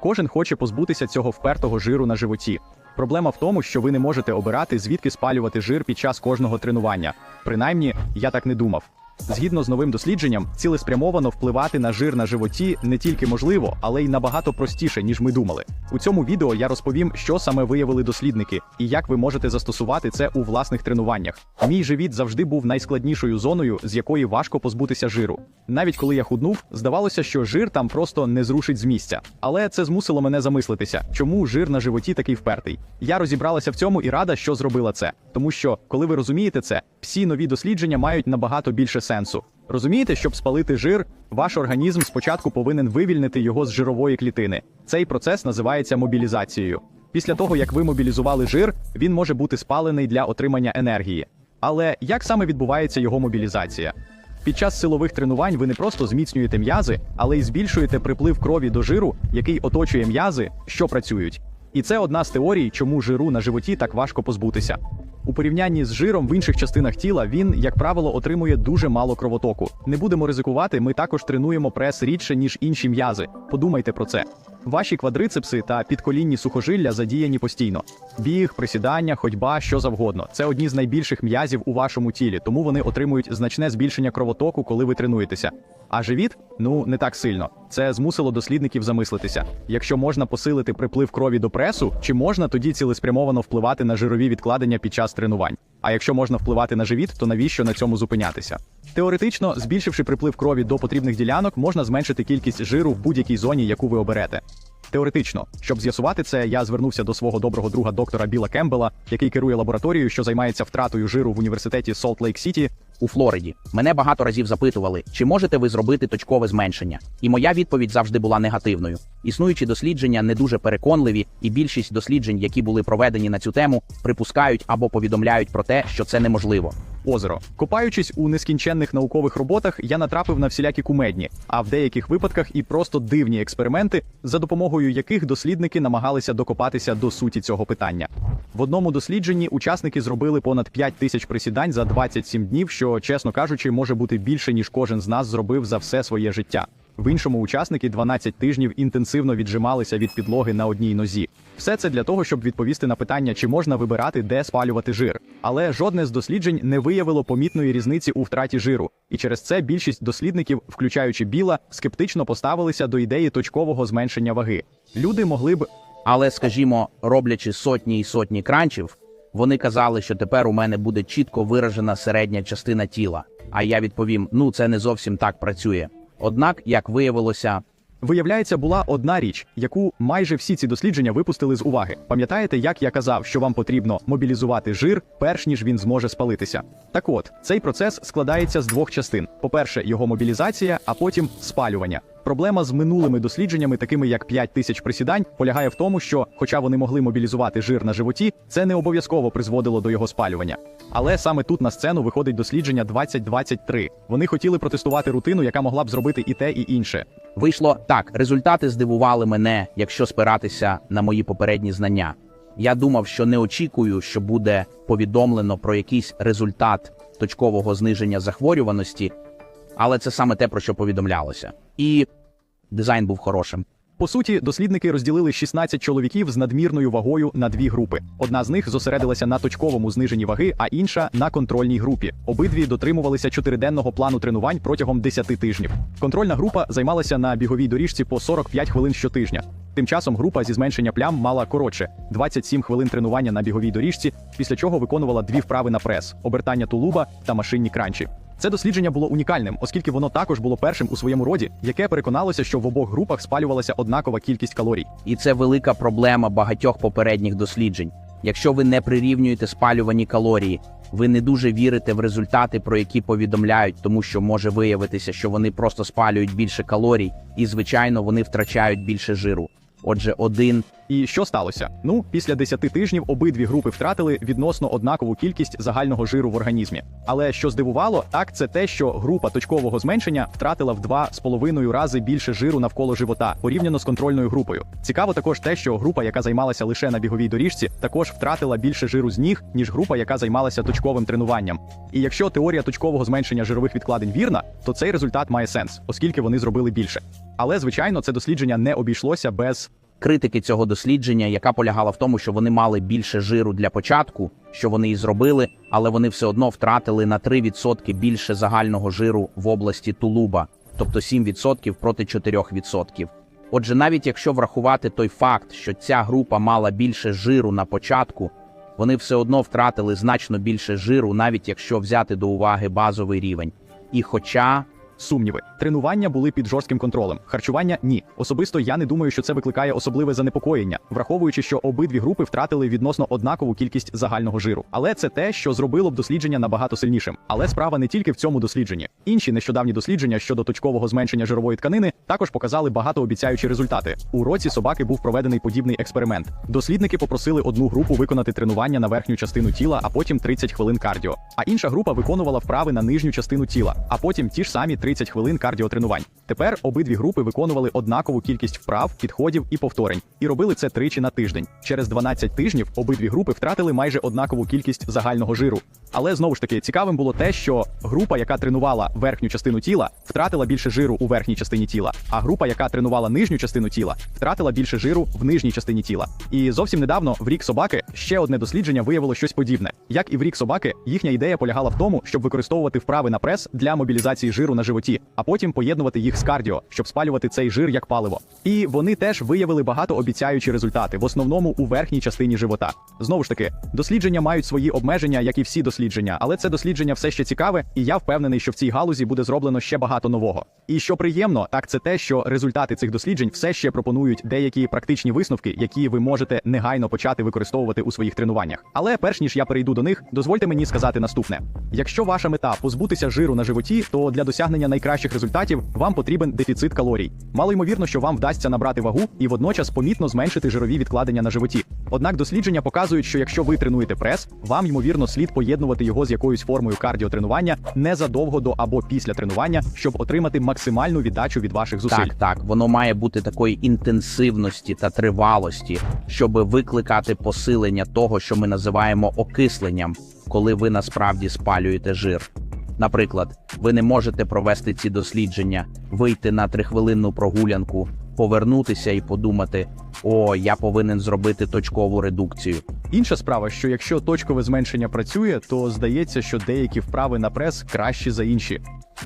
Кожен хоче позбутися цього впертого жиру на животі. Проблема в тому, що ви не можете обирати, звідки спалювати жир під час кожного тренування. Принаймні, я так не думав. Згідно з новим дослідженням, цілеспрямовано впливати на жир на животі не тільки можливо, але й набагато простіше, ніж ми думали. У цьому відео я розповім, що саме виявили дослідники і як ви можете застосувати це у власних тренуваннях. Мій живіт завжди був найскладнішою зоною, з якої важко позбутися жиру. Навіть коли я худнув, здавалося, що жир там просто не зрушить з місця. Але це змусило мене замислитися, чому жир на животі такий впертий. Я розібралася в цьому і рада, що зробила це. Тому що, коли ви розумієте це, всі нові дослідження мають набагато більше сенсу. Розумієте, щоб спалити жир, ваш організм спочатку повинен вивільнити його з жирової клітини. Цей процес називається мобілізацією. Після того, як ви мобілізували жир, він може бути спалений для отримання енергії. Але як саме відбувається його мобілізація? Під час силових тренувань ви не просто зміцнюєте м'язи, але й збільшуєте приплив крові до жиру, який оточує м'язи, що працюють. І це одна з теорій, чому жиру на животі так важко позбутися. У порівнянні з жиром в інших частинах тіла він, як правило, отримує дуже мало кровотоку. Не будемо ризикувати, ми також тренуємо прес рідше, ніж інші м'язи. Подумайте про це. Ваші квадрицепси та підколінні сухожилля задіяні постійно. Біг, присідання, ходьба, що завгодно. Це одні з найбільших м'язів у вашому тілі, тому вони отримують значне збільшення кровотоку, коли ви тренуєтеся. А живіт ну не так сильно. Це змусило дослідників замислитися. Якщо можна посилити приплив крові до пресу, чи можна тоді цілеспрямовано впливати на жирові відкладення під час тренувань? А якщо можна впливати на живіт, то навіщо на цьому зупинятися? Теоретично, збільшивши приплив крові до потрібних ділянок, можна зменшити кількість жиру в будь-якій зоні, яку ви оберете. Теоретично, щоб з'ясувати це, я звернувся до свого доброго друга доктора Біла Кембела, який керує лабораторією, що займається втратою жиру в університеті Солт Лейк Сіті. У Флориді. Мене багато разів запитували, чи можете ви зробити точкове зменшення. І моя відповідь завжди була негативною. Існуючі дослідження не дуже переконливі, і більшість досліджень, які були проведені на цю тему, припускають або повідомляють про те, що це неможливо. Озеро. Копаючись у нескінченних наукових роботах, я натрапив на всілякі кумедні, а в деяких випадках і просто дивні експерименти, за допомогою яких дослідники намагалися докопатися до суті цього питання. В одному дослідженні учасники зробили понад 5 тисяч присідань за 27 днів, що, чесно кажучи, може бути більше ніж кожен з нас зробив за все своє життя. В іншому учасники 12 тижнів інтенсивно віджималися від підлоги на одній нозі. Все це для того, щоб відповісти на питання, чи можна вибирати, де спалювати жир. Але жодне з досліджень не виявило помітної різниці у втраті жиру, і через це більшість дослідників, включаючи біла, скептично поставилися до ідеї точкового зменшення ваги. Люди могли б Але, скажімо, роблячи сотні і сотні кранчів, вони казали, що тепер у мене буде чітко виражена середня частина тіла. А я відповім: ну це не зовсім так працює. Однак, як виявилося, Виявляється, була одна річ, яку майже всі ці дослідження випустили з уваги. Пам'ятаєте, як я казав, що вам потрібно мобілізувати жир, перш ніж він зможе спалитися? Так от, цей процес складається з двох частин: по-перше, його мобілізація, а потім спалювання. Проблема з минулими дослідженнями, такими як 5 тисяч присідань, полягає в тому, що, хоча вони могли мобілізувати жир на животі, це не обов'язково призводило до його спалювання. Але саме тут на сцену виходить дослідження 2023. Вони хотіли протестувати рутину, яка могла б зробити і те, і інше. вийшло так. Результати здивували мене, якщо спиратися на мої попередні знання. Я думав, що не очікую, що буде повідомлено про якийсь результат точкового зниження захворюваності, але це саме те, про що повідомлялося. І дизайн був хорошим. По суті, дослідники розділили 16 чоловіків з надмірною вагою на дві групи. Одна з них зосередилася на точковому зниженні ваги, а інша на контрольній групі. Обидві дотримувалися чотириденного плану тренувань протягом 10 тижнів. Контрольна група займалася на біговій доріжці по 45 хвилин щотижня. Тим часом група зі зменшення плям мала коротше 27 хвилин тренування на біговій доріжці, після чого виконувала дві вправи на прес, обертання тулуба та машинні кранчі. Це дослідження було унікальним, оскільки воно також було першим у своєму роді, яке переконалося, що в обох групах спалювалася однакова кількість калорій. І це велика проблема багатьох попередніх досліджень. Якщо ви не прирівнюєте спалювані калорії, ви не дуже вірите в результати, про які повідомляють, тому що може виявитися, що вони просто спалюють більше калорій, і звичайно вони втрачають більше жиру. Отже, один І що сталося? Ну, після 10 тижнів обидві групи втратили відносно однакову кількість загального жиру в організмі. Але що здивувало, так це те, що група точкового зменшення втратила в 2,5 рази більше жиру навколо живота порівняно з контрольною групою. Цікаво також те, що група, яка займалася лише на біговій доріжці, також втратила більше жиру з ніг, ніж група, яка займалася точковим тренуванням. І якщо теорія точкового зменшення жирових відкладень вірна, то цей результат має сенс, оскільки вони зробили більше. Але звичайно, це дослідження не обійшлося без критики цього дослідження, яка полягала в тому, що вони мали більше жиру для початку, що вони і зробили, але вони все одно втратили на 3% більше загального жиру в області тулуба, тобто 7% проти 4%. Отже, навіть якщо врахувати той факт, що ця група мала більше жиру на початку, вони все одно втратили значно більше жиру, навіть якщо взяти до уваги базовий рівень. І хоча Сумніви. Тренування були під жорстким контролем. Харчування ні. Особисто я не думаю, що це викликає особливе занепокоєння, враховуючи, що обидві групи втратили відносно однакову кількість загального жиру. Але це те, що зробило б дослідження набагато сильнішим. Але справа не тільки в цьому дослідженні. Інші нещодавні дослідження щодо точкового зменшення жирової тканини також показали багатообіцяючі результати. У році собаки був проведений подібний експеримент. Дослідники попросили одну групу виконати тренування на верхню частину тіла, а потім 30 хвилин кардіо. А інша група виконувала вправи на нижню частину тіла, а потім ті ж самі 30 хвилин кардіотренувань. Тепер обидві групи виконували однакову кількість вправ, підходів і повторень, і робили це тричі на тиждень. Через 12 тижнів обидві групи втратили майже однакову кількість загального жиру. Але знову ж таки цікавим було те, що група, яка тренувала верхню частину тіла, втратила більше жиру у верхній частині тіла, а група, яка тренувала нижню частину тіла, втратила більше жиру в нижній частині тіла. І зовсім недавно в рік собаки ще одне дослідження виявило щось подібне. Як і в рік собаки, їхня ідея полягала в тому, щоб використовувати вправи на прес для мобілізації жиру на животі, а потім поєднувати їх з кардіо, щоб спалювати цей жир як паливо. І вони теж виявили багатообіцяючі результати, в основному у верхній частині живота. Знову ж таки, дослідження мають свої обмеження, як і всі дослідження, але це дослідження все ще цікаве, і я впевнений, що в цій галузі буде зроблено ще багато нового. І що приємно, так це те, що результати цих досліджень все ще пропонують деякі практичні висновки, які ви можете негайно почати використовувати у своїх тренуваннях. Але перш ніж я перейду до них, дозвольте мені сказати наступне: якщо ваша мета позбутися жиру на животі, то для досягнення найкращих результатів вам потрібен дефіцит калорій. Мало ймовірно, що вам вдасться набрати вагу і водночас помітно зменшити жирові відкладення на животі. Однак дослідження показують, що якщо ви тренуєте прес, вам ймовірно слід поєднувати його з якоюсь формою кардіотренування незадовго до або після тренування, щоб отримати максимальну віддачу від ваших зусиль. Так, так, воно має бути такої інтенсивності та тривалості, щоб викликати посилення того, що ми називаємо окисленням, коли ви насправді спалюєте жир. Наприклад, ви не можете провести ці дослідження, вийти на трихвилинну прогулянку, повернутися і подумати: о, я повинен зробити точкову редукцію. Інша справа, що якщо точкове зменшення працює, то здається, що деякі вправи на прес кращі за інші.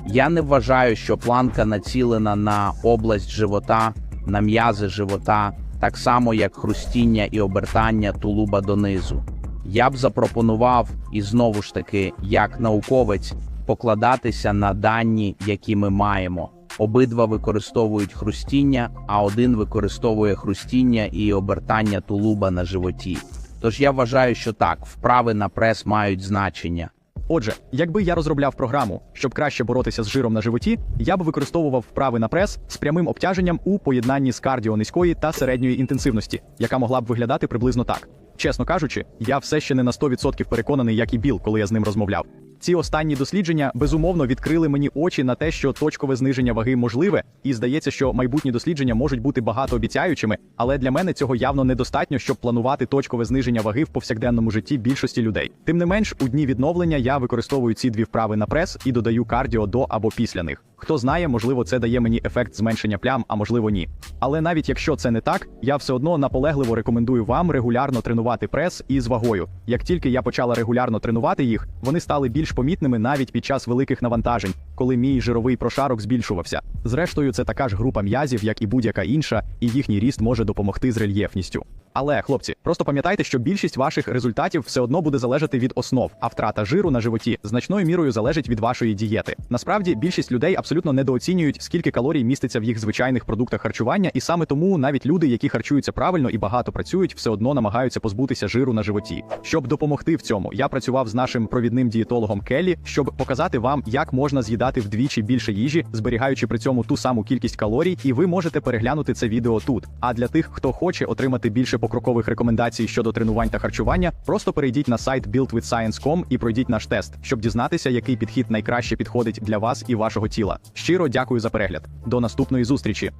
Я не вважаю, що планка націлена на область живота, на м'язи живота, так само як хрустіння і обертання тулуба донизу. Я б запропонував, і знову ж таки, як науковець, покладатися на дані, які ми маємо. Обидва використовують хрустіння, а один використовує хрустіння і обертання тулуба на животі. Тож я вважаю, що так, вправи на прес мають значення. Отже, якби я розробляв програму, щоб краще боротися з жиром на животі, я б використовував вправи на прес з прямим обтяженням у поєднанні з кардіо низької та середньої інтенсивності, яка могла б виглядати приблизно так. Чесно кажучи, я все ще не на 100% переконаний, як і Біл, коли я з ним розмовляв. Ці останні дослідження безумовно відкрили мені очі на те, що точкове зниження ваги можливе, і здається, що майбутні дослідження можуть бути багатообіцяючими, але для мене цього явно недостатньо, щоб планувати точкове зниження ваги в повсякденному житті більшості людей. Тим не менш, у дні відновлення я використовую ці дві вправи на прес і додаю кардіо до або після них. Хто знає, можливо, це дає мені ефект зменшення плям, а можливо ні. Але навіть якщо це не так, я все одно наполегливо рекомендую вам регулярно тренувати прес із вагою. Як тільки я почала регулярно тренувати їх, вони стали більш помітними навіть під час великих навантажень, коли мій жировий прошарок збільшувався. Зрештою, це така ж група м'язів, як і будь-яка інша, і їхній ріст може допомогти з рельєфністю. Але, хлопці, просто пам'ятайте, що більшість ваших результатів все одно буде залежати від основ, а втрата жиру на животі значною мірою залежить від вашої дієти. Насправді, більшість людей абсолютно недооцінюють, скільки калорій міститься в їх звичайних продуктах харчування, і саме тому навіть люди, які харчуються правильно і багато працюють, все одно намагаються позбутися жиру на животі. Щоб допомогти в цьому, я працював з нашим провідним дієтологом Келлі, щоб показати вам, як можна з'їдати вдвічі більше їжі, зберігаючи при цьому ту саму кількість калорій, і ви можете переглянути це відео тут. А для тих, хто хоче отримати більше покрокових рекомендацій щодо тренувань та харчування, просто перейдіть на сайт buildwithscience.com і пройдіть наш тест, щоб дізнатися, який підхід найкраще підходить для вас і вашого тіла. Щиро дякую за перегляд. До наступної зустрічі.